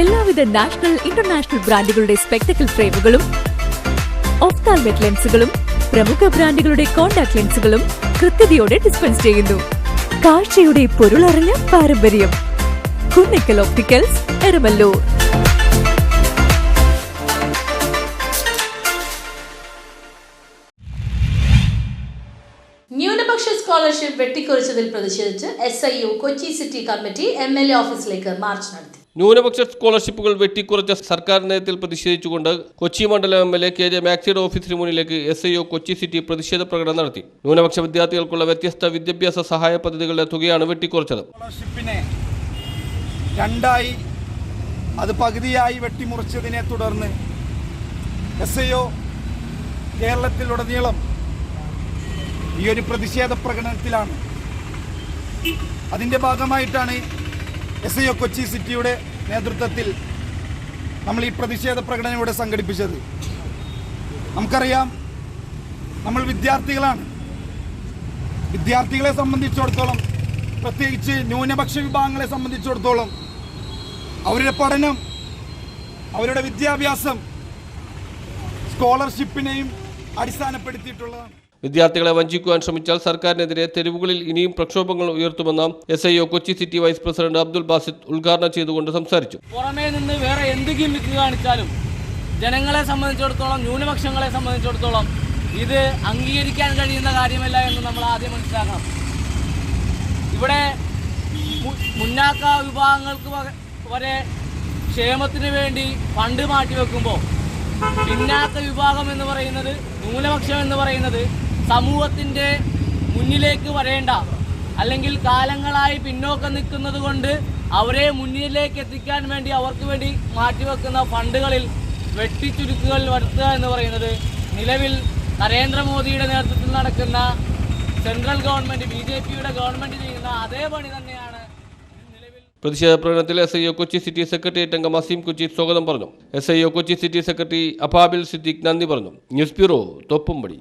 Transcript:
എല്ലാവിധ national international ബ്രാൻഡുകളുടെ spectacle ഫ്രെയിമുകളും ഒഫ്താൽമെറ്റ് ലെൻസുകളും പ്രമുഖ ബ്രാൻഡുകളുടെ കോൺടാക്ട് ലെൻസുകളും കൃത്യതയോടെ ഡിസ്പെൻസ് ചെയ്യുന്നു. കാഴ്ചയുടെ പൊരുളറിഞ്ഞ പാരമ്പര്യം. കുന്നിക്കൽ ഓപ്റ്റിക്കൽസ് എരമല്ലൂർ. ന്യൂനപക്ഷ സ്കോളർഷിപ്പ് വെട്ടിക്കുറിച്ചതിൽ പ്രതിഷേധിച്ച് S I U Kochi city committee M L A ഓഫീസിലേക്ക് മാർച്ച് നടത്തി. ന്യൂനപക്ഷ സ്കോളർഷിപ്പുകൾ വെട്ടിക്കുറച്ച സർക്കാർ നയത്തിൽ പ്രതിഷേധിച്ചുകൊണ്ട് കൊച്ചി മണ്ഡലം M L A K J മാക്സിയുടെ ഓഫീസിന് മുന്നിലേക്ക് S I O Kochi city പ്രതിഷേധ പ്രകടനം നടത്തി. ന്യൂനപക്ഷ വിദ്യാർത്ഥികൾക്കുള്ള വ്യത്യസ്ത വിദ്യാഭ്യാസ സഹായ പദ്ധതികളുടെ തുകയാണ് വെട്ടിക്കുറച്ചത്. സ്കോളർഷിപ്പിനെ രണ്ടായി അത് പകുതിയായി വെട്ടിമുറിച്ചതിനെ തുടർന്ന് എസ് ഐ ഒ കേരളത്തിലുടനീളം ഈ ഒരു പ്രതിഷേധ പ്രകടനത്തിലാണ്. അതിന്റെ ഭാഗമായിട്ടാണ് എസ് ഐ കൊച്ചി സിറ്റിയുടെ നേതൃത്വത്തിൽ നമ്മൾ ഈ പ്രതിഷേധ പ്രകടനം ഇവിടെ സംഘടിപ്പിച്ചത്. നമുക്കറിയാം നമ്മൾ വിദ്യാർത്ഥികളാണ്. വിദ്യാർത്ഥികളെ സംബന്ധിച്ചിടത്തോളം പ്രത്യേകിച്ച് ന്യൂനപക്ഷ വിഭാഗങ്ങളെ സംബന്ധിച്ചിടത്തോളം അവരുടെ പഠനം അവരുടെ വിദ്യാഭ്യാസം സ്കോളർഷിപ്പിനെയും അടിസ്ഥാനപ്പെടുത്തിയിട്ടുള്ളതാണ്. വിദ്യാർത്ഥികളെ വഞ്ചിക്കുവാൻ ശ്രമിച്ചാൽ സർക്കാരിനെതിരെ തെരുവുകളിൽ ഇനിയും പ്രക്ഷോഭങ്ങൾ ഉയർത്തുമെന്ന് S I O Kochi city vice president Abdul Basid ഉദ്ഘാടനം ചെയ്തുകൊണ്ട് സംസാരിച്ചു. പുറമേ നിന്ന് വേറെ എന്ത് ഗിമ്മിക്ക് കാണിച്ചാലും ജനങ്ങളെ സംബന്ധിച്ചിടത്തോളം ന്യൂനപക്ഷങ്ങളെ സംബന്ധിച്ചിടത്തോളം ഇത് അംഗീകരിക്കാൻ കഴിയുന്ന കാര്യമല്ല എന്ന് നമ്മൾ ആദ്യം മനസ്സിലാക്കണം. ഇവിടെ മുന്നാക്ക വിഭാഗങ്ങൾക്ക് വരെ ക്ഷേമത്തിന് വേണ്ടി ഫണ്ട് മാറ്റിവെക്കുമ്പോൾ പിന്നാക്ക വിഭാഗം എന്ന് പറയുന്നത് ന്യൂനപക്ഷം എന്ന് പറയുന്നത് സമൂഹത്തിന്റെ മുന്നിലേക്ക് വരേണ്ട അല്ലെങ്കിൽ കാലങ്ങളായി പിന്നോക്കം നിൽക്കുന്നത് കൊണ്ട് അവരെ മുന്നിലേക്ക് എത്തിക്കാൻ വേണ്ടി അവർക്ക് വേണ്ടി മാറ്റിവെക്കുന്ന ഫണ്ടുകളിൽ വെട്ടിച്ചുരുക്കുകൾ വരുത്തുക എന്ന് പറയുന്നത് നിലവിൽ നരേന്ദ്രമോദിയുടെ നേതൃത്വത്തിൽ നടക്കുന്ന സെൻട്രൽ ഗവൺമെന്റ് ബി ജെ പിയുടെ ഗവൺമെന്റ് ചെയ്യുന്ന അതേ പണി തന്നെയാണ് പ്രതിഷേധ പ്രകടനത്തിൽ S I O Kochi city secretariat അംഗം അസീം കൊച്ചി സ്വാഗതം പറഞ്ഞു. S I O Kochi city secretary Afabil Siddique നന്ദി പറഞ്ഞു. News bureau Thoppumpady.